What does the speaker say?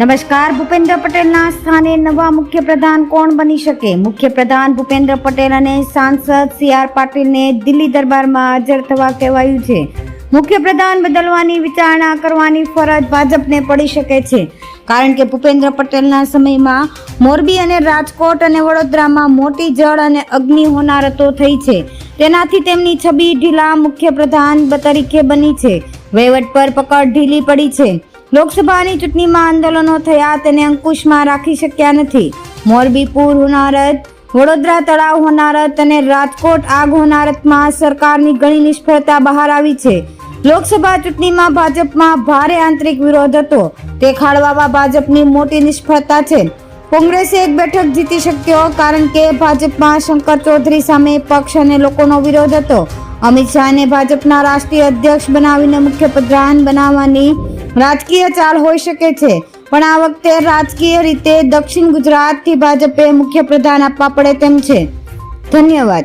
નમસ્કાર, ભૂપેન્દ્ર પટેલના સ્થાને નવા મુખ્યપ્રધાન કોણ બની શકે? મુખ્યપ્રધાન ભૂપેન્દ્ર પટેલ અને સાંસદ સી આર પાટીલને દિલ્હી દરબારમાં હાજર થવા કહેવાયું છે. મુખ્યપ્રધાન બદલવાની વિચારણા કરવાની ફરજ ભાજપને પડી શકે છે. કારણ કે ભૂપેન્દ્ર પટેલના સમયમાં મોરબી અને રાજકોટ અને વડોદરામાં મોટી જળ અને અગ્નિ હોનારતો થઈ છે. તેનાથી તેમની છબી ઢીલા મુખ્યપ્રધાન તરીકે બની છે. વહીવટ પર પકડ ઢીલી પડી છે. લોકસભાની ચૂંટણીમાં આંદોલનો થયા તેને અંકુશમાં રાખી શક્યા નથી. મોરબી પૂર હોનારત, વડોદરા તળાવ હોનારત અને રાજકોટ આગ હોનારતમાં સરકારની ઘણી નિષ્ફળતા બહાર આવી છે. લોકસભા ચૂંટણીમાં ભાજપમાં ભારે આંતરિક વિરોધ હતો. તે ખાળવામાં ભાજપની મોટી નિષ્ફળતા છે. કોંગ્રેસે એક બેઠક જીતી શક્યો કારણ કે ભાજપમાં શંકર ચૌધરી સામે પક્ષ અને લોકોનો વિરોધ હતો. અમિત શાહને ભાજપના રાષ્ટ્રીય અધ્યક્ષ બનાવીને મુખ્ય પ્રધાન બનાવવાની રાજકીય ચાલ હોઈ શકે છે. પણ આ વખતે રાજકીય રીતે દક્ષિણ ગુજરાતથી ભાજપે મુખ્ય પ્રધાન આપવા પડે તેમ છે. ધન્યવાદ.